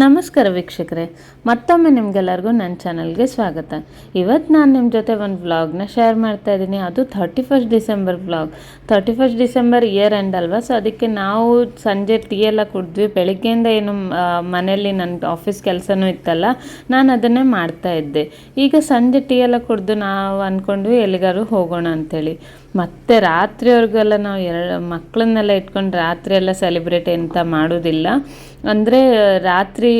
ನಮಸ್ಕಾರ ವೀಕ್ಷಕರೇ, ಮತ್ತೊಮ್ಮೆ ನಿಮಗೆಲ್ಲರಿಗೂ ನನ್ನ ಚಾನಲ್ಗೆ ಸ್ವಾಗತ. ಇವತ್ತು ನಾನು ನಿಮ್ಮ ಜೊತೆ ಒಂದು ವ್ಲಾಗ್ನ ಶೇರ್ ಮಾಡ್ತಾ ಇದ್ದೀನಿ. ಅದು thirty first December vlog. Thirty first December year end ಅಲ್ವಾ? ಸೊ ಅದಕ್ಕೆ ನಾವು ಸಂಜೆ ಟೀ ಎಲ್ಲ ಕುಡಿದ್ವಿ. ಬೆಳಿಗ್ಗೆಯಿಂದ ಏನು ಮನೆಯಲ್ಲಿ ನನ್ನ ಆಫೀಸ್ ಕೆಲಸನೂ ಇತ್ತಲ್ಲ, ನಾನು ಅದನ್ನೇ ಮಾಡ್ತಾ ಇದ್ದೆ. ಈಗ ಸಂಜೆ ಟೀ ಎಲ್ಲ ಕುಡಿದು ನಾವು ಅಂದ್ಕೊಂಡ್ವಿ ಎಲ್ಲಿಗಾರು ಹೋಗೋಣ ಅಂತೇಳಿ. ಮತ್ತೆ ರಾತ್ರಿವರೆಗೆಲ್ಲ ನಾವು ಎರಡು ಮಕ್ಕಳನ್ನೆಲ್ಲ ಇಟ್ಕೊಂಡು ರಾತ್ರಿ ಎಲ್ಲ ಸೆಲೆಬ್ರೇಟ್ ಎಂತ ಮಾಡೋದಿಲ್ಲ. ಅಂದರೆ ರಾತ್ರಿ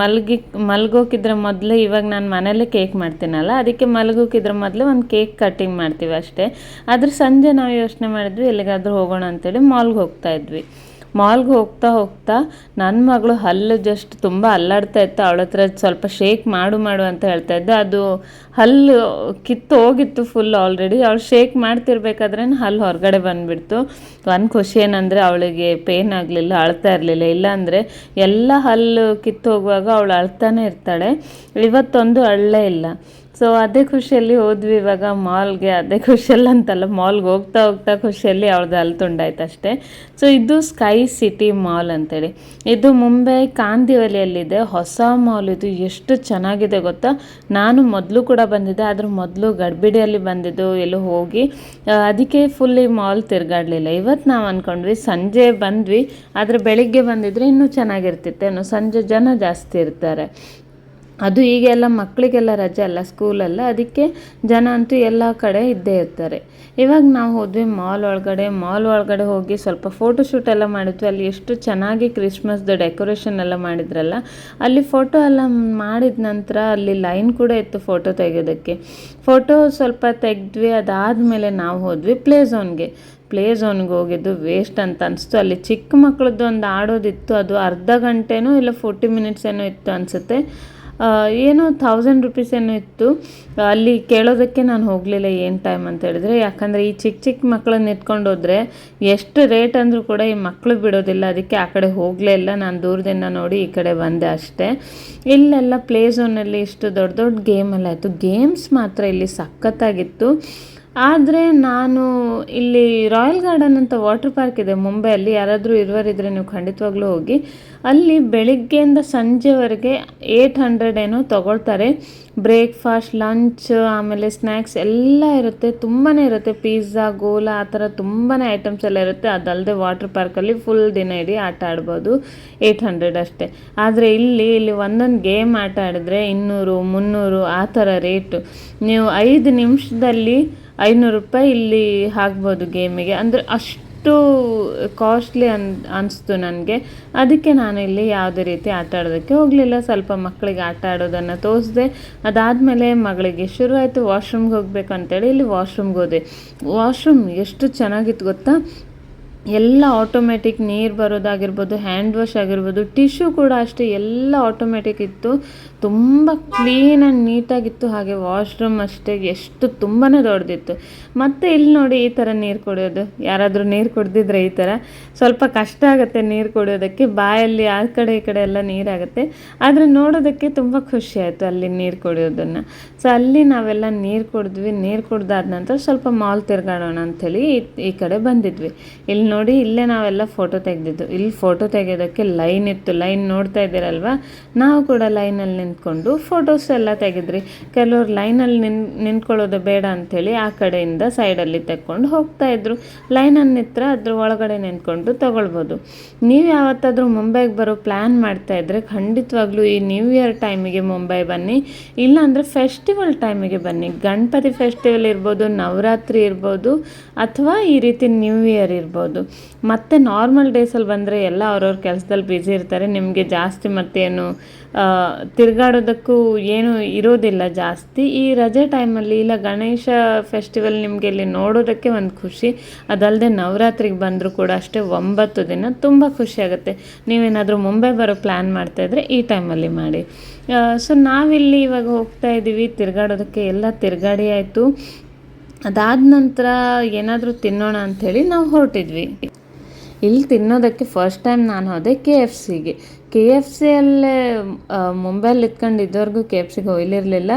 ಮಲಗಿ ಮಲ್ಗಿ ಮಲ್ಗೋಕಿದ್ರ ಮೊದಲು ಇವಾಗ ನಾನು ಮನೇಲೇ ಕೇಕ್ ಮಾಡ್ತೀನಲ್ಲ, ಅದಕ್ಕೆ ಮಲಗೋಕಿದ್ರ ಮೊದಲು ಒಂದು ಕೇಕ್ ಕಟ್ಟಿಂಗ್ ಮಾಡ್ತೀವಿ ಅಷ್ಟೇ. ಆದರೆ ಸಂಜೆ ನಾವು ಯೋಚನೆ ಮಾಡಿದ್ವಿ ಎಲ್ಲಿಗಾದರೂ ಹೋಗೋಣ ಅಂತೇಳಿ ಮಾಲ್ಗೆ ಹೋಗ್ತಾ ಇದ್ವಿ. ಮಾಲ್ಗೆ ಹೋಗ್ತಾ ಹೋಗ್ತಾ ನನ್ನ ಮಗಳು ಹಲ್ಲು ಜಸ್ಟ್ ತುಂಬ ಅಲ್ಲಾಡ್ತಾ ಇತ್ತು. ಅವಳ ಹತ್ರ ಸ್ವಲ್ಪ ಶೇಕ್ ಮಾಡು ಮಾಡು ಅಂತ ಹೇಳ್ತಾ ಇದ್ದೆ. ಅದು ಹಲ್ಲು ಕಿತ್ತು ಹೋಗಿತ್ತು ಫುಲ್ ಆಲ್ರೆಡಿ ಅವಳು ಶೇಕ್ ಮಾಡ್ತಿರ್ಬೇಕಾದ್ರೆ ಹಲ್ಲು ಹೊರಗಡೆ ಬಂದುಬಿಡ್ತು. ಒಂದು ಖುಷಿ ಏನಂದರೆ ಅವಳಿಗೆ ಪೇನ್ ಆಗಲಿಲ್ಲ, ಅಳ್ತಾ ಇರಲಿಲ್ಲ. ಇಲ್ಲಾಂದರೆ ಎಲ್ಲ ಹಲ್ಲು ಕಿತ್ತು ಹೋಗುವಾಗ ಅವಳು ಅಳ್ತಾನೆ ಇರ್ತಾಳೆ. ಇವತ್ತೊಂದು ಅಳ್ಳೇ ಇಲ್ಲ. ಸೊ ಅದೇ ಖುಷಿಯಲ್ಲಿ ಹೋದ್ವಿ ಇವಾಗ ಮಾಲ್ಗೆ ಅದೇ ಖುಷಿಯಲ್ಲಿ ಅಂತಲ್ಲ ಮಾಲ್ಗೆ ಹೋಗ್ತಾ ಹೋಗ್ತಾ ಖುಷಿಯಲ್ಲಿ ಅವ್ರದ್ದು ಅಲ್ಲಿ ತುಂಡಾಯ್ತು ಅಷ್ಟೇ. ಸೊ ಇದು ಸ್ಕೈ ಸಿಟಿ ಮಾಲ್ ಅಂತೇಳಿ. ಇದು ಮುಂಬೈ ಕಾಂದಿವಲಿಯಲ್ಲಿದೆ, ಹೊಸ ಮಾಲ್ ಇದು, ಎಷ್ಟು ಚೆನ್ನಾಗಿದೆ ಗೊತ್ತಾ? ನಾನು ಮೊದಲು ಕೂಡ ಬಂದಿದ್ದೆ, ಆದ್ರೆ ಮೊದಲು ಗಡ್ಬಿಡಿಯಲ್ಲಿ ಬಂದಿದ್ದು, ಎಲ್ಲೋ ಹೋಗಿ ಅದಕ್ಕೆ ಫುಲ್ ಈ ಮಾಲ್ ತಿರುಗಾಡಲಿಲ್ಲ. ಇವತ್ತು ನಾವು ಅಂದ್ಕೊಂಡ್ವಿ ಸಂಜೆ ಬಂದ್ವಿ, ಆದರೆ ಬೆಳಿಗ್ಗೆ ಬಂದಿದ್ರೆ ಇನ್ನೂ ಚೆನ್ನಾಗಿರ್ತಿತ್ತೇನೋ ಸಂಜೆ ಜನ ಜಾಸ್ತಿ ಇರ್ತಾರೆ. ಅದು ಈಗೆಲ್ಲ ಮಕ್ಕಳಿಗೆಲ್ಲ ರಜೆ ಅಲ್ಲ ಸ್ಕೂಲಲ್ಲ ಅದಕ್ಕೆ ಜನ ಅಂತೂ ಎಲ್ಲ ಕಡೆ ಇದ್ದೇ ಇರ್ತಾರೆ. ಇವಾಗ ನಾವು ಹೋದ್ವಿ ಮಾಲ್ ಒಳಗಡೆ. ಮಾಲ್ ಒಳಗಡೆ ಹೋಗಿ ಸ್ವಲ್ಪ ಫೋಟೋ ಶೂಟ್ ಎಲ್ಲ ಮಾಡಿದ್ವಿ. ಅಲ್ಲಿ ಎಷ್ಟು ಚೆನ್ನಾಗಿ ಕ್ರಿಸ್ಮಸ್ದು ಡೆಕೋರೇಷನ್ ಎಲ್ಲ ಮಾಡಿದ್ರಲ್ಲ, ಅಲ್ಲಿ ಫೋಟೋ ಎಲ್ಲ ಮಾಡಿದ ನಂತರ ಅಲ್ಲಿ ಲೈನ್ ಕೂಡ ಇತ್ತು ಫೋಟೋ ತೆಗೆಯೋದಕ್ಕೆ. ಫೋಟೋ ಸ್ವಲ್ಪ ತೆಗೆದ್ವಿ. ಅದಾದಮೇಲೆ ನಾವು ಹೋದ್ವಿ ಪ್ಲೇ ಝೋನ್ಗೆ ಪ್ಲೇ ಝೋನ್ಗೆ ಹೋಗಿದ್ದು ವೇಸ್ಟ್ ಅಂತ ಅನಿಸ್ತು. ಅಲ್ಲಿ ಚಿಕ್ಕ ಮಕ್ಕಳದ್ದು ಒಂದು ಆಡೋದಿತ್ತು. ಅದು ಅರ್ಧ ಗಂಟೆನೋ ಇಲ್ಲ ಫೋರ್ಟಿ ಮಿನಿಟ್ಸ್ ಏನೋ ಇತ್ತು ಅನಿಸುತ್ತೆ. ಏನೋ ಥೌಸಂಡ್ ರುಪೀಸ್ ಏನೋ ಇತ್ತು. ಅಲ್ಲಿ ಕೇಳೋದಕ್ಕೆ ನಾನು ಹೋಗಲಿಲ್ಲ ಏನು ಟೈಮ್ ಅಂತ ಹೇಳಿದ್ರೆ. ಯಾಕಂದರೆ ಈ ಚಿಕ್ಕ ಚಿಕ್ಕ ಮಕ್ಕಳನ್ನ ಎತ್ಕೊಂಡು ಹೋದರೆ ಎಷ್ಟು ರೇಟ್ ಅಂದರೂ ಕೂಡ ಈ ಮಕ್ಕಳು ಬಿಡೋದಿಲ್ಲ. ಅದಕ್ಕೆ ಆ ಕಡೆ ಹೋಗಲೇ ಇಲ್ಲ. ನಾನು ದೂರದಿಂದ ನೋಡಿ ಈ ಕಡೆ ಬಂದೆ ಅಷ್ಟೇ. ಇಲ್ಲೆಲ್ಲ ಪ್ಲೇ ಝೋನಲ್ಲಿ ಇಷ್ಟು ದೊಡ್ಡ ದೊಡ್ಡ ಗೇಮ್ ಎಲ್ಲ ಇತ್ತು ಗೇಮ್ಸ್ ಮಾತ್ರ ಇಲ್ಲಿ ಸಖತ್ತಾಗಿತ್ತು. ಆದರೆ ನಾನು ಇಲ್ಲಿ ರಾಯಲ್ ಗಾರ್ಡನ್ ಅಂತ ವಾಟರ್ ಪಾರ್ಕ್ ಇದೆ ಮುಂಬೈಯಲ್ಲಿ. ಯಾರಾದರೂ ಇರುವರಿದ್ರೆ ನೀವು ಖಂಡಿತವಾಗ್ಲೂ ಹೋಗಿ. ಅಲ್ಲಿ ಬೆಳಿಗ್ಗೆಯಿಂದ ಸಂಜೆವರೆಗೆ ಏಯ್ಟ್ ಹಂಡ್ರೆಡ್ ಏನೋ ತಗೊಳ್ತಾರೆ. ಬ್ರೇಕ್ಫಾಸ್ಟ್, ಲಂಚ್, ಆಮೇಲೆ ಸ್ನ್ಯಾಕ್ಸ್ ಎಲ್ಲ ಇರುತ್ತೆ. ತುಂಬಾ ಇರುತ್ತೆ. ಪಿಜ್ಜಾ, ಗೋಲಾ, ಆ ಥರ ತುಂಬಾ ಐಟಮ್ಸ್ ಎಲ್ಲ ಇರುತ್ತೆ. ಅದಲ್ಲದೆ ವಾಟರ್ ಪಾರ್ಕಲ್ಲಿ ಫುಲ್ ದಿನ ಇಡೀ ಆಟ ಆಡ್ಬೋದು. ಏಯ್ಟ್ ಹಂಡ್ರೆಡ್ ಅಷ್ಟೇ. ಆದರೆ ಇಲ್ಲಿ ಇಲ್ಲಿ ಒಂದೊಂದು ಗೇಮ್ ಆಟ ಆಡಿದ್ರೆ ಇನ್ನೂರು, ಮುನ್ನೂರು ಆ ಥರ ರೇಟು. ನೀವು ಐದು ನಿಮಿಷದಲ್ಲಿ ಐನೂರು ರೂಪಾಯಿ ಇಲ್ಲಿ ಹಾಕ್ಬೋದು ಗೇಮಿಗೆ. ಅಂದರೆ ಅಷ್ಟು ಕಾಸ್ಟ್ಲಿ ಅನ್, ಅನಿಸ್ತು ನನಗೆ. ಅದಕ್ಕೆ ನಾನು ಇಲ್ಲಿ ಯಾವುದೇ ರೀತಿ ಆಟ ಆಡೋದಕ್ಕೆ ಹೋಗಲಿಲ್ಲ. ಸ್ವಲ್ಪ ಮಕ್ಕಳಿಗೆ ಆಟ ಆಡೋದನ್ನು ತೋರಿಸ್ದೆ. ಅದಾದಮೇಲೆ ಮಗಳಿಗೆ ಶುರು ಆಯಿತು ವಾಶ್ರೂಮ್ಗೆ ಹೋಗ್ಬೇಕು ಅಂತೇಳಿ ಇಲ್ಲಿ ವಾಶ್ರೂಮ್ಗೆ ಹೋದೆ. ವಾಶ್ರೂಮ್ ಎಷ್ಟು ಚೆನ್ನಾಗಿತ್ತು ಗೊತ್ತಾ? ಎಲ್ಲ ಆಟೋಮೆಟಿಕ್ ನೀರು ಬರೋದಾಗಿರ್ಬೋದು ಹ್ಯಾಂಡ್ ವಾಶ್ ಆಗಿರ್ಬೋದು ಟಿಶ್ಯೂ ಕೂಡ ಅಷ್ಟೇ ಎಲ್ಲ ಆಟೋಮೆಟಿಕ್ ಇತ್ತು. ತುಂಬ ಕ್ಲೀನ್ ಆ್ಯಂಡ್ ನೀಟಾಗಿತ್ತು. ಹಾಗೆ ವಾಶ್ರೂಮ್ ಅಷ್ಟೇ, ಎಷ್ಟು ತುಂಬಾ ದೊಡ್ಡದಿತ್ತು. ಮತ್ತು ಇಲ್ಲಿ ನೋಡಿ ಈ ಥರ ನೀರು ಕುಡಿಯೋದು. ಯಾರಾದರೂ ನೀರು ಕುಡ್ದಿದ್ರೆ ಈ ಥರ ಸ್ವಲ್ಪ ಕಷ್ಟ ಆಗುತ್ತೆ ನೀರು ಕುಡಿಯೋದಕ್ಕೆ. ಬಾಯಲ್ಲಿ ಆ ಕಡೆ ಈ ಕಡೆ ಎಲ್ಲ ನೀರಾಗುತ್ತೆ. ಆದರೆ ನೋಡೋದಕ್ಕೆ ತುಂಬ ಖುಷಿ ಆಯಿತು ಅಲ್ಲಿ ನೀರು ಕುಡಿಯೋದನ್ನು. ಸೊ ಅಲ್ಲಿ ನಾವೆಲ್ಲ ನೀರು ಕುಡಿದ್ವಿ. ನೀರು ಕುಡ್ದಾದ ನಂತರ ಸ್ವಲ್ಪ ಮಾಲ್ ತಿರ್ಗಾಡೋಣ ಅಂಥೇಳಿ ಈ- ಕಡೆ ಬಂದಿದ್ವಿ. ಇಲ್ಲಿ ನೋಡಿ ಇಲ್ಲೇ ನಾವೆಲ್ಲ ಫೋಟೋ ತೆಗೆದಿದ್ದು. ಇಲ್ಲಿ ಫೋಟೋ ತೆಗೆಯೋದಕ್ಕೆ ಲೈನ್ ಇತ್ತು. ಲೈನ್ ನೋಡ್ತಾ ಇದ್ದೀರಲ್ವ? ನಾವು ಕೂಡ ಲೈನಲ್ಲಿ ನಿಂತ್ಕೊಂಡು ಫೋಟೋಸ್ ಎಲ್ಲ ತೆಗೆದ್ರಿ. ಕೆಲವ್ರು ಲೈನಲ್ಲಿ ನಿನ್, ನಿಂತ್ಕೊಳ್ಳೋದು ಬೇಡ ಅಂಥೇಳಿ ಆ ಕಡೆಯಿಂದ ಸೈಡಲ್ಲಿ ತೆಕ್ಕೊಂಡು ಹೋಗ್ತಾ ಇದ್ರು. ಲೈನಲ್ಲಿ ನಿತ್ರ ಅದ್ರ ಒಳಗಡೆ ನಿಂತ್ಕೊಂಡು ತಗೊಳ್ಬೋದು. ನೀವು ಯಾವತ್ತಾದರೂ ಮುಂಬೈಗೆ ಬರೋ ಪ್ಲ್ಯಾನ್ ಮಾಡ್ತಾ ಇದ್ರೆ ಖಂಡಿತವಾಗ್ಲೂ ಈ ನ್ಯೂ ಇಯರ್ ಟೈಮಿಗೆ ಮುಂಬೈ ಬನ್ನಿ. ಇಲ್ಲಾಂದರೆ ಫೆಸ್ಟಿವಲ್ ಟೈಮಿಗೆ ಬನ್ನಿ. ಗಣಪತಿ ಫೆಸ್ಟಿವಲ್ ಇರ್ಬೋದು, ನವರಾತ್ರಿ ಇರ್ಬೋದು, ಅಥವಾ ಈ ರೀತಿ ನ್ಯೂ ಇಯರ್ ಇರ್ಬೋದು. ಮತ್ತು ನಾರ್ಮಲ್ ಡೇಸಲ್ಲಿ ಬಂದರೆ ಎಲ್ಲ ಅವ್ರವ್ರ ಕೆಲಸದಲ್ಲಿ ಬ್ಯುಸಿ ಇರ್ತಾರೆ. ನಿಮಗೆ ಜಾಸ್ತಿ ಮತ್ತೇನು ತಿರುಗಾಡೋದಕ್ಕೂ ಏನು ಇರೋದಿಲ್ಲ ಜಾಸ್ತಿ. ಈ ರಜೆ ಟೈಮಲ್ಲಿ ಇಲ್ಲ, ಗಣೇಶ ಫೆಸ್ಟಿವಲ್ ನಿಮಗೆ ಇಲ್ಲಿ ನೋಡೋದಕ್ಕೆ ಒಂದು ಖುಷಿ. ಅದಲ್ಲದೆ ನವರಾತ್ರಿಗೆ ಬಂದರೂ ಕೂಡ ಅಷ್ಟೇ ಒಂಬತ್ತು ದಿನ ತುಂಬ ಖುಷಿಯಾಗುತ್ತೆ ನೀವೇನಾದರೂ ಮುಂಬೈ ಬರೋ ಪ್ಲ್ಯಾನ್ ಮಾಡ್ತಾ ಇದ್ರೆ ಈ ಟೈಮಲ್ಲಿ ಮಾಡಿ. ಸೊ ನಾವಿಲ್ಲಿ ಇವಾಗ ಹೋಗ್ತಾ ಇದ್ದೀವಿ, ತಿರುಗಾಡೋದಕ್ಕೆ ಎಲ್ಲ ತಿರುಗಾಡಿ ಆಯಿತು. ಅದಾದ ನಂತರ ಏನಾದರೂ ತಿನ್ನೋಣ ಅಂಥೇಳಿ ನಾವು ಹೊರಟಿದ್ವಿ. ಇಲ್ಲಿ ತಿನ್ನೋದಕ್ಕೆ ಫಸ್ಟ್ ಟೈಮ್ ನಾನು ಹೋದೆ ಕೆ ಎಫ್ ಸಿಗೆ ಕೆ ಎಫ್ ಸಿಯಲ್ಲೇ ಮುಂಬೈಲಿ ಇದ್ಕೊಂಡು ಇದ್ದವರೆಗೂ ಕೆ ಎಫ್ ಸಿಗೆ ಒಯ್ಲಿರಲಿಲ್ಲ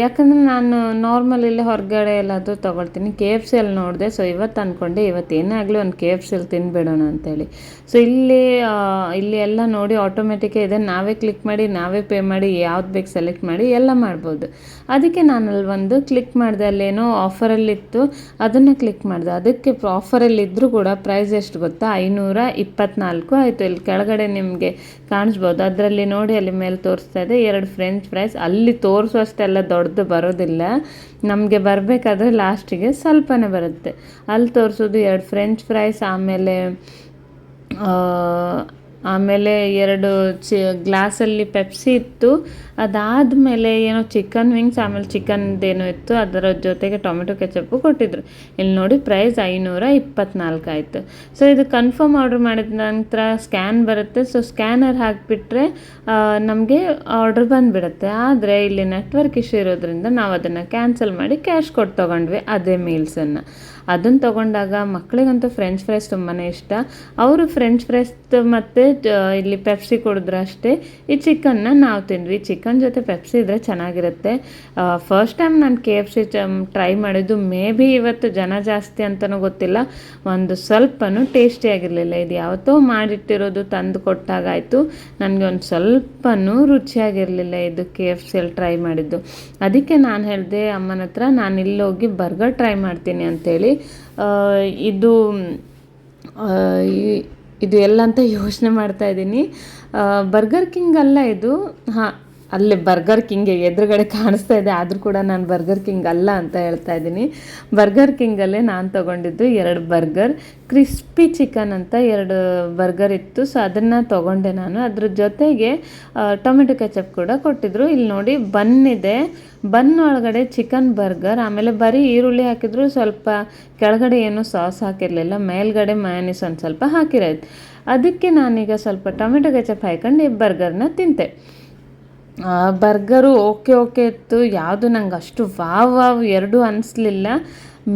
ಯಾಕಂದರೆ ನಾನು ನಾರ್ಮಲ್ ಇಲ್ಲೇ ಹೊರಗಡೆ ಎಲ್ಲಾದರೂ ತೊಗೊಳ್ತೀನಿ. ಕೆ ಎಫ್ ಸಿಯಲ್ಲಿ ನೋಡಿದೆ ಸೊ ಇವತ್ತು ಅಂದ್ಕೊಂಡೆ ಇವತ್ತು ಏನೇ ಆಗಲಿ ಒಂದು ಕೆ ಎಫ್ ಸಿಯಲ್ಲಿ ತಿನ್ಬಿಡೋಣ ಅಂತೇಳಿ. ಸೊ ಇಲ್ಲಿ ಇಲ್ಲಿ ಎಲ್ಲ ನೋಡಿ ಆಟೋಮೆಟಿಕೇ ಇದೆ. ನಾವೇ ಕ್ಲಿಕ್ ಮಾಡಿ, ನಾವೇ ಪೇ ಮಾಡಿ, ಯಾವ್ದು ಬೇಕು ಸೆಲೆಕ್ಟ್ ಮಾಡಿ, ಎಲ್ಲ ಮಾಡ್ಬೋದು. ಅದಕ್ಕೆ ನಾನು ಅಲ್ಲಿ ಒಂದು ಕ್ಲಿಕ್ ಮಾಡಿದೆ, ಅಲ್ಲೇನೋ ಆಫರಲ್ಲಿತ್ತು ಅದನ್ನು ಕ್ಲಿಕ್ ಮಾಡಿದೆ. ಅದಕ್ಕೆ ಆಫರಲ್ಲಿ ಇದ್ದರೂ ಕೂಡ ಪ್ರೈಸ್ ಎಷ್ಟು ಗೊತ್ತಾ? ಐನೂರ ಇಪ್ಪತ್ನಾಲ್ಕು ಆಯಿತು. ಇಲ್ಲಿ ಕೆಳಗಡೆ ನಿಮಗೆ ಕಾಣಿಸ್ಬೋದು. ಅದರಲ್ಲಿ ನೋಡಿ ಅಲ್ಲಿ ಮೇಲೆ ತೋರಿಸ್ತಾ ಇದೆ, ಎರಡು ಫ್ರೆಂಚ್ ಫ್ರೈಸ್ ಅಲ್ಲಿ ತೋರಿಸುವಷ್ಟೆಲ್ಲ ದೊಡ್ಡದು ಬರೋದಿಲ್ಲ. ನಮಗೆ ಬರಬೇಕಾದ್ರೆ ಲಾಸ್ಟಿಗೆ ಸ್ವಲ್ಪನೇ ಬರುತ್ತೆ. ಅಲ್ಲಿ ತೋರಿಸೋದು ಎರಡು ಫ್ರೆಂಚ್ ಫ್ರೈಸ್ ಆಮೇಲೆ ಆಮೇಲೆ ಎರಡು ಚಿ, ಗ್ಲಾಸಲ್ಲಿ ಪೆಪ್ಸಿ ಇತ್ತು. ಅದಾದಮೇಲೆ ಏನೋ ಚಿಕನ್ ವಿಂಗ್ಸ್, ಆಮೇಲೆ ಚಿಕನ್ದೇನೋ ಇತ್ತು. ಅದರ ಜೊತೆಗೆ ಟೊಮೆಟೊ ಕೆಚಪ್ಪು ಕೊಟ್ಟಿದ್ರು. ಇಲ್ಲಿ ನೋಡಿ ಪ್ರೈಸ್ ಐನೂರ ಇಪ್ಪತ್ನಾಲ್ಕು ಆಯಿತು. ಸೊ ಇದು ಕನ್ಫರ್ಮ್ ಆರ್ಡ್ರ್ ಮಾಡಿದ ನಂತರ ಸ್ಕ್ಯಾನ್ ಬರುತ್ತೆ. ಸೊ ಸ್ಕ್ಯಾನರ್ ಹಾಕಿಬಿಟ್ರೆ ನಮಗೆ ಆರ್ಡ್ರ್ ಬಂದುಬಿಡುತ್ತೆ. ಆದರೆ ಇಲ್ಲಿ ನೆಟ್ವರ್ಕ್ ಇಶ್ಯೂ ಇರೋದ್ರಿಂದ ನಾವು ಅದನ್ನು ಕ್ಯಾನ್ಸಲ್ ಮಾಡಿ ಕ್ಯಾಶ್ ಕೊಟ್ಟು ತೊಗೊಂಡ್ವಿ, ಅದೇ ಮೀಲ್ಸನ್ನು ಅದನ್ನು ತಗೊಂಡಾಗ ಮಕ್ಕಳಿಗಂತೂ ಫ್ರೆಂಚ್ ಫ್ರೈಸ್ ತುಂಬಾ ಇಷ್ಟ. ಅವರು ಫ್ರೆಂಚ್ ಫ್ರೈಸ್ ಮತ್ತು ಇಲ್ಲಿ ಪೆಪ್ಸಿ ಕುಡಿದ್ರು ಅಷ್ಟೇ. ಈ ಚಿಕನ್ನ ನಾವು ತಿಂದ್ವಿ. ಚಿಕನ್ ಜೊತೆ ಪೆಪ್ಸಿ ಇದ್ದರೆ ಚೆನ್ನಾಗಿರುತ್ತೆ. ಫಸ್ಟ್ ಟೈಮ್ ನಾನು ಕೆ ಎಫ್ ಸಿ ಟ್ರೈ ಮಾಡಿದ್ದು ಮೇ ಬಿ ಇವತ್ತು ಜನ ಜಾಸ್ತಿ ಅಂತಲೂ ಗೊತ್ತಿಲ್ಲ. ಒಂದು ಸ್ವಲ್ಪನೂ ಟೇಸ್ಟಿಯಾಗಿರಲಿಲ್ಲ ಇದು ಯಾವತ್ತೋ ಮಾಡಿಟ್ಟಿರೋದು ತಂದು ಕೊಟ್ಟಾಗಾಯಿತು. ನನಗೆ ಒಂದು ಸ್ವಲ್ಪನೂ ರುಚಿಯಾಗಿರಲಿಲ್ಲ ಇದು ಕೆ ಎಫ್ ಸಿಯಲ್ಲಿ ಟ್ರೈ ಮಾಡಿದ್ದು. ಅದಕ್ಕೆ ನಾನು ಹೇಳಿದೆ ಅಮ್ಮನ ಹತ್ರ ನಾನು ಇಲ್ಲಿ ಹೋಗಿ ಬರ್ಗರ್ ಟ್ರೈ ಮಾಡ್ತೀನಿ ಅಂತೇಳಿ. ಇದು ಇದು ಎಲ್ಲ ಅಂತ ಯೋಚನೆ ಮಾಡ್ತಾ ಇದ್ದೀನಿ. ಬರ್ಗರ್ ಕಿಂಗ್ ಅಲ್ಲ ಇದು. ಹಾಂ ಅಲ್ಲೇ ಬರ್ಗರ್ ಕಿಂಗ್ ಎದುರುಗಡೆ ಕಾಣಿಸ್ತಾ ಇದೆ. ಆದರೂ ಕೂಡ ನಾನು ಬರ್ಗರ್ ಕಿಂಗ್ ಅಲ್ಲ ಅಂತ ಹೇಳ್ತಾ ಇದ್ದೀನಿ. ಬರ್ಗರ್ ಕಿಂಗಲ್ಲೇ ನಾನು ತೊಗೊಂಡಿದ್ದು ಎರಡು ಬರ್ಗರ್ ಕ್ರಿಸ್ಪಿ ಚಿಕನ್ ಅಂತ ಎರಡು ಬರ್ಗರ್ ಇತ್ತು. ಸೊ ಅದನ್ನು ತೊಗೊಂಡೆ ನಾನು. ಅದ್ರ ಜೊತೆಗೆ ಟೊಮೆಟೊ ಕೆಚಪ್ ಕೂಡ ಕೊಟ್ಟಿದ್ರು. ಇಲ್ಲಿ ನೋಡಿ ಬನ್ ಇದೆ. ಬನ್ ಒಳಗಡೆ ಚಿಕನ್ ಬರ್ಗರ್ ಆಮೇಲೆ ಬರೀ ಈರುಳ್ಳಿ ಹಾಕಿದ್ರು. ಸ್ವಲ್ಪ ಕೆಳಗಡೆ ಏನು ಸಾಸ್ ಹಾಕಿರಲಿಲ್ಲ. ಮೇಲ್ಗಡೆ ಮಯನೀಸ್ ಒಂದು ಸ್ವಲ್ಪ ಹಾಕಿರೋದು. ಅದಕ್ಕೆ ನಾನೀಗ ಸ್ವಲ್ಪ ಟೊಮೆಟೊ ಕೆಚಪ್ ಹಾಕ್ಕೊಂಡು ಈ ಬರ್ಗರ್ನ ತಿಂತೆ. ಬರ್ಗರು ಓಕೆ ಓಕೆ ಇತ್ತು. ಯಾವುದು ನಂಗೆ ಅಷ್ಟು ವಾವ್ ವಾವ್ ಎರಡೂ ಅನಿಸ್ಲಿಲ್ಲ.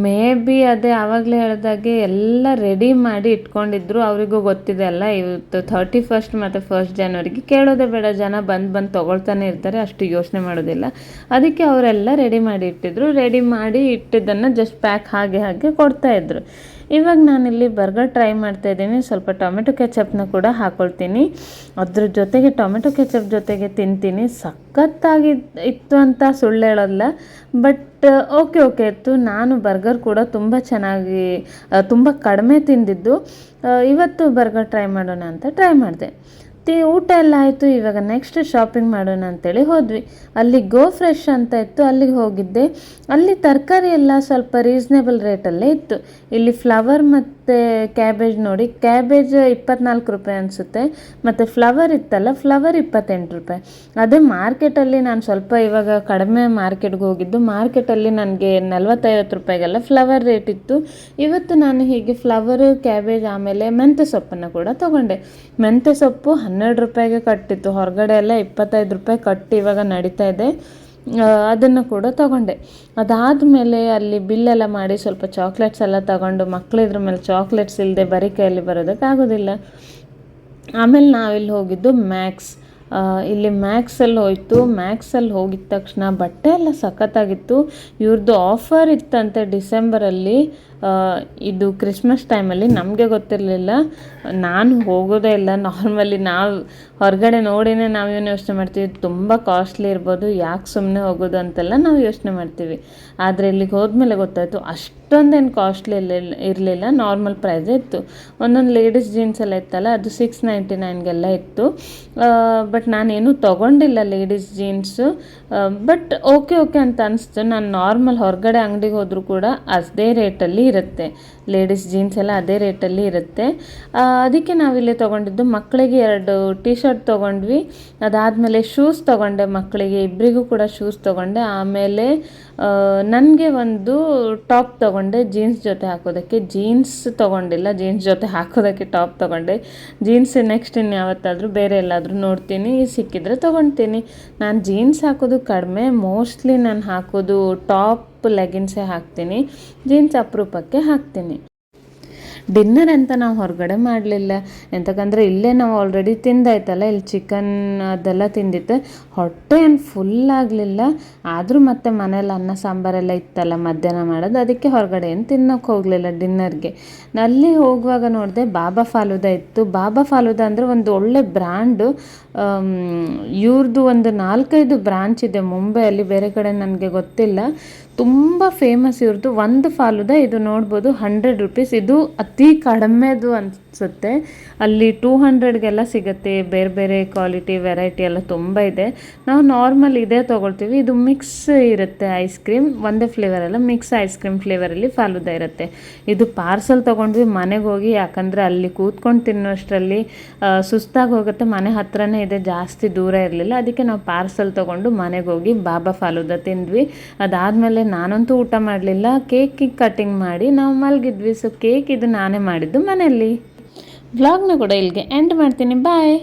ಮೇ ಬಿ ಅದೇ ಆವಾಗಲೇ ಹೇಳ್ದಾಗೆ ಎಲ್ಲ ರೆಡಿ ಮಾಡಿ ಇಟ್ಕೊಂಡಿದ್ರು. ಅವರಿಗೂ ಗೊತ್ತಿದೆ ಅಲ್ಲ, ಇವತ್ತು ಥರ್ಟಿ ಫಸ್ಟ್ ಮತ್ತು ಫಸ್ಟ್ ಜನವರಿಗೆ ಕೇಳೋದೇ ಬೇಡ. ಜನ ಬಂದು ಬಂದು ತೊಗೊಳ್ತಾನೆ ಇರ್ತಾರೆ, ಅಷ್ಟು ಯೋಚನೆ ಮಾಡೋದಿಲ್ಲ. ಅದಕ್ಕೆ ಅವರೆಲ್ಲ ರೆಡಿ ಮಾಡಿ ಇಟ್ಟಿದ್ರು. ರೆಡಿ ಮಾಡಿ ಇಟ್ಟಿದ್ದನ್ನು ಜಸ್ಟ್ ಪ್ಯಾಕ್ ಹಾಗೆ ಹಾಗೆ ಕೊಡ್ತಾಯಿದ್ರು ಇವಾಗ ನಾನಿಲ್ಲಿ ಬರ್ಗರ್ ಟ್ರೈ ಮಾಡ್ತಾ ಇದ್ದೀನಿ. ಸ್ವಲ್ಪ ಟೊಮೆಟೊ ಕೆಚಪ್ನ ಕೂಡ ಹಾಕೊಳ್ತೀನಿ. ಅದ್ರ ಜೊತೆಗೆ ಟೊಮೆಟೊ ಕೆಚಪ್ ಜೊತೆಗೆ ತಿಂತೀನಿ. ಸಖತ್ತಾಗಿ ಇತ್ತು ಅಂತ ಸುಳ್ಳು ಬಟ್, ಓಕೆ ಓಕೆ, ಇತ್ತು. ನಾನು ಬರ್ಗರ್ ಕೂಡ ತುಂಬ ಚೆನ್ನಾಗಿ ತುಂಬ ಕಡಿಮೆ ತಿಂದಿದ್ದು. ಇವತ್ತು ಬರ್ಗರ್ ಟ್ರೈ ಮಾಡೋಣ ಅಂತ ಟ್ರೈ ಮಾಡಿದೆ. ತಿ, ಊಟ ಎಲ್ಲ ಆಯಿತು. ಇವಾಗ ನೆಕ್ಸ್ಟ್ ಶಾಪಿಂಗ್ ಮಾಡೋಣ ಅಂತೇಳಿ ಹೋದ್ವಿ. ಅಲ್ಲಿ ಗೋ ಫ್ರೆಶ್ ಅಂತ ಇತ್ತು. ಅಲ್ಲಿಗೆ ಹೋಗಿದ್ದೆ. ಅಲ್ಲಿ ತರಕಾರಿ ಎಲ್ಲ ಸ್ವಲ್ಪ ರೀಸ್ನೇಬಲ್ ರೇಟಲ್ಲೇ ಇತ್ತು. ಇಲ್ಲಿ ಫ್ಲವರ್ ಮತ್ತು ಕ್ಯಾಬೇಜ್ ನೋಡಿ ಕ್ಯಾಬೇಜ್ ಇಪ್ಪತ್ನಾಲ್ಕು ರೂಪಾಯಿ ಅನಿಸುತ್ತೆ. ಮತ್ತು ಫ್ಲವರ್ ಇತ್ತಲ್ಲ ಫ್ಲವರ್ ಇಪ್ಪತ್ತೆಂಟು ರೂಪಾಯಿ. ಅದೇ ಮಾರ್ಕೆಟಲ್ಲಿ ನಾನು ಸ್ವಲ್ಪ ಇವಾಗ ಕಡಿಮೆ ಮಾರ್ಕೆಟ್ಗೆ ಹೋಗಿದ್ದು ಮಾರ್ಕೆಟಲ್ಲಿ ನನಗೆ ನಲ್ವತ್ತೈವತ್ತು ರೂಪಾಯಿಗೆಲ್ಲ ಫ್ಲವರ್ ರೇಟ್ ಇತ್ತು. ಇವತ್ತು ನಾನು ಹೀಗೆ ಫ್ಲವರು ಕ್ಯಾಬೇಜ್ ಆಮೇಲೆ ಮೆಂತ್ಯ ಸೊಪ್ಪನ್ನು ಕೂಡ ತೊಗೊಂಡೆ. ಮೆಂತ್ಯ ಸೊಪ್ಪು ಹನ್ನೆರಡು ರೂಪಾಯಿಗೆ ಕಟ್ಟಿತ್ತು. ಹೊರಗಡೆ ಎಲ್ಲ ಇಪ್ಪತ್ತೈದು ರೂಪಾಯಿ ಕಟ್ಟಿ ಇವಾಗ ನಡೀತಾ ಇದೆ. ಅದನ್ನು ಕೂಡ ತಗೊಂಡೆ. ಅದಾದಮೇಲೆ ಅಲ್ಲಿ ಬಿಲ್ಲೆಲ್ಲ ಮಾಡಿ ಸ್ವಲ್ಪ ಚಾಕ್ಲೇಟ್ಸ್ ಎಲ್ಲ ತಗೊಂಡು ಮಕ್ಕಳಿದ್ರ ಮೇಲೆ ಚಾಕ್ಲೇಟ್ಸ್ ಇಲ್ಲದೆ ಬರೀ ಕೈಯಲ್ಲಿ ಬರೋದಕ್ಕಾಗೋದಿಲ್ಲ ಆಮೇಲೆ ನಾವಿಲ್ಲಿ ಹೋಗಿದ್ದು ಮ್ಯಾಕ್ಸ್ ಇಲ್ಲಿ ಮ್ಯಾಕ್ಸಲ್ಲಿ ಹೋಯಿತು. ಮ್ಯಾಕ್ಸಲ್ಲಿ ಹೋಗಿದ ತಕ್ಷಣ ಬಟ್ಟೆ ಎಲ್ಲ ಸಖತ್ತಾಗಿತ್ತು. ಇವ್ರದ್ದು ಆಫರ್ ಇತ್ತಂತೆ ಡಿಸೆಂಬರಲ್ಲಿ ಇದು ಕ್ರಿಸ್ಮಸ್ ಟೈಮಲ್ಲಿ ನಮಗೆ ಗೊತ್ತಿರಲಿಲ್ಲ. ನಾನು ಹೋಗೋದೇ ಇಲ್ಲ. ನಾರ್ಮಲಿ ನಾವು ಹೊರಗಡೆ ನೋಡಿನೇ ನಾವು ಏನು ಯೋಚನೆ ಮಾಡ್ತೀವಿ? ತುಂಬ ಕಾಸ್ಟ್ಲಿ ಇರ್ಬೋದು. ಯಾಕೆ ಸುಮ್ಮನೆ ಹೋಗೋದು ಅಂತೆಲ್ಲ ನಾವು ಯೋಚನೆ ಮಾಡ್ತೀವಿ. ಆದರೆ ಇಲ್ಲಿಗೆ ಹೋದ್ಮೇಲೆ ಗೊತ್ತಾಯಿತು. ಅಷ್ಟೊಂದೇನು ಕಾಸ್ಟ್ಲಿ ಇರಲಿಲ್ಲ. ಇರಲಿಲ್ಲ ನಾರ್ಮಲ್ ಪ್ರೈಸೇ ಇತ್ತು. ಒಂದೊಂದು ಲೇಡೀಸ್ ಜೀನ್ಸ್ ಎಲ್ಲ ಇತ್ತಲ್ಲ, ಅದು ಸಿಕ್ಸ್ ನೈಂಟಿ ನೈನ್ಗೆಲ್ಲ ಇತ್ತು. ಬಟ್ ನಾನೇನು ತೊಗೊಂಡಿಲ್ಲ ladies jeans but okay okay ಅಂತ ಅನಿಸ್ತು. ನಾನು ನಾರ್ಮಲ್ ಹೊರಗಡೆ ಅಂಗಡಿಗೆ ಹೋದರೂ ಕೂಡ ಅದೇ ರೇಟಲ್ಲಿ ಇರುತ್ತೆ. ಲೇಡೀಸ್ ಜೀನ್ಸ್ ಎಲ್ಲ ಅದೇ ರೇಟಲ್ಲಿ ಇರುತ್ತೆ. ಅದಕ್ಕೆ ನಾವಿಲ್ಲಿ ತೊಗೊಂಡಿದ್ದು ಮಕ್ಕಳಿಗೆ ಎರಡು ಟೀ ಶರ್ಟ್ ತೊಗೊಂಡ್ವಿ. ಅದಾದಮೇಲೆ ಶೂಸ್ ತೊಗೊಂಡೆ ಮಕ್ಕಳಿಗೆ ಇಬ್ಬರಿಗೂ ಕೂಡ ಶೂಸ್ ತೊಗೊಂಡೆ. ಆಮೇಲೆ ನನಗೆ ಒಂದು ಟಾಪ್ ತೊಗೊಂಡೆ ಜೀನ್ಸ್ ಜೊತೆ ಹಾಕೋದಕ್ಕೆ. ಜೀನ್ಸ್ ತೊಗೊಂಡಿಲ್ಲ ಜೀನ್ಸ್ ಜೊತೆ ಹಾಕೋದಕ್ಕೆ ಟಾಪ್ ತೊಗೊಂಡೆ. ಜೀನ್ಸ್ ನೆಕ್ಸ್ಟ್ ಇನ್ನು ಯಾವತ್ತಾದರೂ ಬೇರೆ ಎಲ್ಲಾದರೂ ನೋಡ್ತೀನಿ. ಸಿಕ್ಕಿದ್ರೆ ತೊಗೊಳ್ತೀನಿ ನಾನು ಜೀನ್ಸ್ ಹಾಕೋದು ಕಡಿಮೆ. ಮೋಸ್ಟ್ಲಿ ನಾನು ಹಾಕೋದು ಟಾಪ್ ಲೆಗಿನ್ಸೇ ಹಾಕ್ತೀನಿ ಜೀನ್ಸ್ ಅಪರೂಪಕ್ಕೆ ಹಾಕ್ತೀನಿ. ಡಿನ್ನರ್ ಅಂತ ನಾವು ಹೊರಗಡೆ ಮಾಡಲಿಲ್ಲ. ಎಂತಕ್ಕಂದ್ರೆ ಇಲ್ಲೇ ನಾವು ಆಲ್ರೆಡಿ ತಿಂದಾಯ್ತಲ್ಲ, ಇಲ್ಲಿ ಚಿಕನ್ ಅದೆಲ್ಲ ತಿಂದಿತ್ತು ಹೊಟ್ಟೆ ಏನು ಫುಲ್ ಆಗಲಿಲ್ಲ. ಆದರೂ ಮತ್ತೆ ಮನೇಲಿ ಅನ್ನ ಸಾಂಬಾರೆಲ್ಲ ಇತ್ತಲ್ಲ ಮಧ್ಯಾಹ್ನ ಮಾಡೋದು. ಅದಕ್ಕೆ ಹೊರಗಡೆ ಏನು ತಿನ್ನೋಕೆ ಹೋಗಲಿಲ್ಲ ಡಿನ್ನರ್ಗೆ ಅಲ್ಲಿ ಹೋಗುವಾಗ ನೋಡಿದೆ ಬಾಬಾ ಫಾಲೂದ ಇತ್ತು. ಬಾಬಾ ಫಾಲೂದ ಅಂದರೆ ಒಂದು ಒಳ್ಳೆ ಬ್ರ್ಯಾಂಡು ಇವ್ರದ್ದು ಒಂದು ನಾಲ್ಕೈದು ಬ್ರಾಂಚ್ ಇದೆ ಮುಂಬೈಯಲ್ಲಿ, ಬೇರೆ ಕಡೆ ನನಗೆ ಗೊತ್ತಿಲ್ಲ. ತುಂಬ ಫೇಮಸ್ ಇವ್ರದ್ದು ಒಂದು ಫಾಲುದ ಇದು ನೋಡ್ಬೋದು ಹಂಡ್ರೆಡ್ ರುಪೀಸ್ ಇದು ಅತಿ ಕಡಿಮೆದು ಅನಿಸುತ್ತೆ. ಅಲ್ಲಿ ಟೂ ಹಂಡ್ರೆಡ್ಗೆಲ್ಲ ಸಿಗುತ್ತೆ, ಬೇರೆ ಬೇರೆ ಕ್ವಾಲಿಟಿ ವೆರೈಟಿ ಎಲ್ಲ ತುಂಬ ಇದೆ. ನಾವು ನಾರ್ಮಲ್ ಇದೇ ತೊಗೊಳ್ತೀವಿ. ಇದು ಮಿಕ್ಸ್ ಇರುತ್ತೆ ಐಸ್ ಕ್ರೀಮ್ ಒಂದೇ ಫ್ಲೇವರ್ ಅಲ್ಲ ಮಿಕ್ಸ್ ಐಸ್ ಕ್ರೀಮ್ ಫ್ಲೇವರಲ್ಲಿ ಫಾಲುದ ಇರುತ್ತೆ. ಇದು ಪಾರ್ಸಲ್ ತೊಗೊಂಡ್ವಿ ಮನೆಗೆ ಹೋಗಿ, ಯಾಕಂದರೆ ಅಲ್ಲಿ ಕೂತ್ಕೊಂಡು ತಿನ್ನೋಷ್ಟರಲ್ಲಿ ಸುಸ್ತಾಗಿ ಹೋಗುತ್ತೆ. ಮನೆ ಹತ್ರನೇ ಇದೆ, ಜಾಸ್ತಿ ದೂರ ಇರಲಿಲ್ಲ. ಅದಕ್ಕೆ ನಾವು ಪಾರ್ಸಲ್ ತೊಗೊಂಡು ಮನೆಗೆ ಹೋಗಿ ಬಾಬಾ ಫಾಲುದ ತಿಂದ್ವಿ. ಅದಾದಮೇಲೆ ನಾನಂತೂ ಊಟ ಮಾಡಲಿಲ್ಲ. ಕೇಕಿಗೆ ಕಟಿಂಗ್ ಮಾಡಿ ನಾವು ಮಲಗಿದ್ವಿ. ಸೊ ಕೇಕ್ ಇದು ನಾನೇ ಮಾಡಿದ್ದು ಮನೆಯಲ್ಲಿ. ವ್ಲಾಗ್ನ ಕೂಡ ಇಲ್ಲಿಗೆ ಎಂಡ್ ಮಾಡ್ತೀನಿ. ಬಾಯ್